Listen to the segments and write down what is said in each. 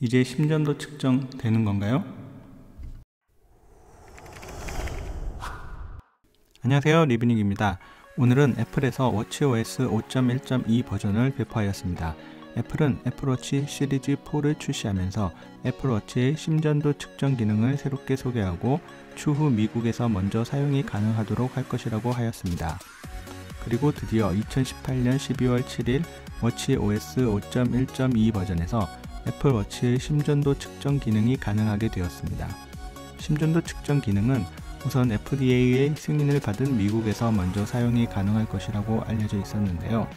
이제 심전도 측정되는 건가요? 안녕하세요 리브닝입니다. 오늘은 애플에서 워치OS 5.1.2 버전을 배포하였습니다. 애플은 애플워치 시리즈 4를 출시하면서 애플워치의 심전도 측정 기능을 새롭게 소개하고 추후 미국에서 먼저 사용이 가능하도록 할 것이라고 하였습니다. 그리고 드디어 2018년 12월 7일 워치OS 5.1.2 버전에서 애플워치의 심전도 측정 기능이 가능하게 되었습니다. 심전도 측정 기능은 우선 FDA의 승인을 받은 미국에서 먼저 사용이 가능할 것이라고 알려져 있었는데요.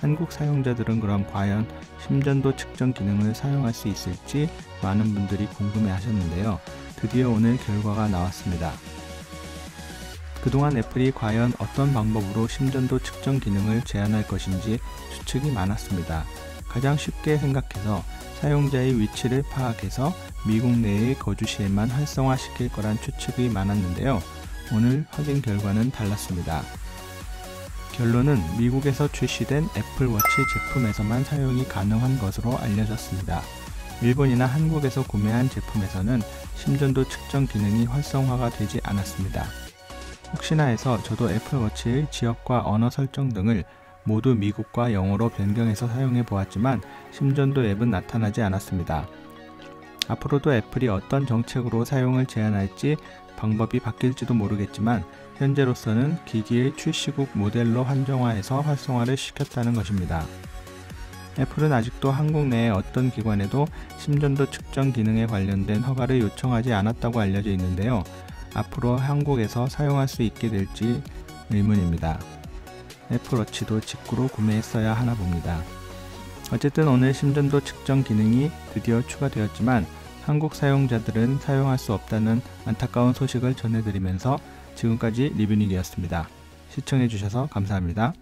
한국 사용자들은 그럼 과연 심전도 측정 기능을 사용할 수 있을지 많은 분들이 궁금해 하셨는데요. 드디어 오늘 결과가 나왔습니다. 그동안 애플이 과연 어떤 방법으로 심전도 측정 기능을 제한할 것인지 추측이 많았습니다. 가장 쉽게 생각해서 사용자의 위치를 파악해서 미국 내의 거주 시에만 활성화시킬 거란 추측이 많았는데요. 오늘 확인 결과는 달랐습니다. 결론은 미국에서 출시된 애플워치 제품에서만 사용이 가능한 것으로 알려졌습니다. 일본이나 한국에서 구매한 제품에서는 심전도 측정 기능이 활성화가 되지 않았습니다. 혹시나 해서 저도 애플워치의 지역과 언어 설정 등을 모두 미국과 영어로 변경해서 사용해 보았지만 심전도 앱은 나타나지 않았습니다. 앞으로도 애플이 어떤 정책으로 사용을 제한할지 방법이 바뀔지도 모르겠지만 현재로서는 기기의 출시국 모델로 한정화해서 활성화를 시켰다는 것입니다. 애플은 아직도 한국 내의 어떤 기관에도 심전도 측정 기능에 관련된 허가를 요청하지 않았다고 알려져 있는데요. 앞으로 한국에서 사용할 수 있게 될지 의문입니다. 애플워치도 직구로 구매했어야 하나 봅니다. 어쨌든 오늘 심전도 측정 기능이 드디어 추가되었지만 한국 사용자들은 사용할 수 없다는 안타까운 소식을 전해드리면서 지금까지 리뷰닝이었습니다. 시청해주셔서 감사합니다.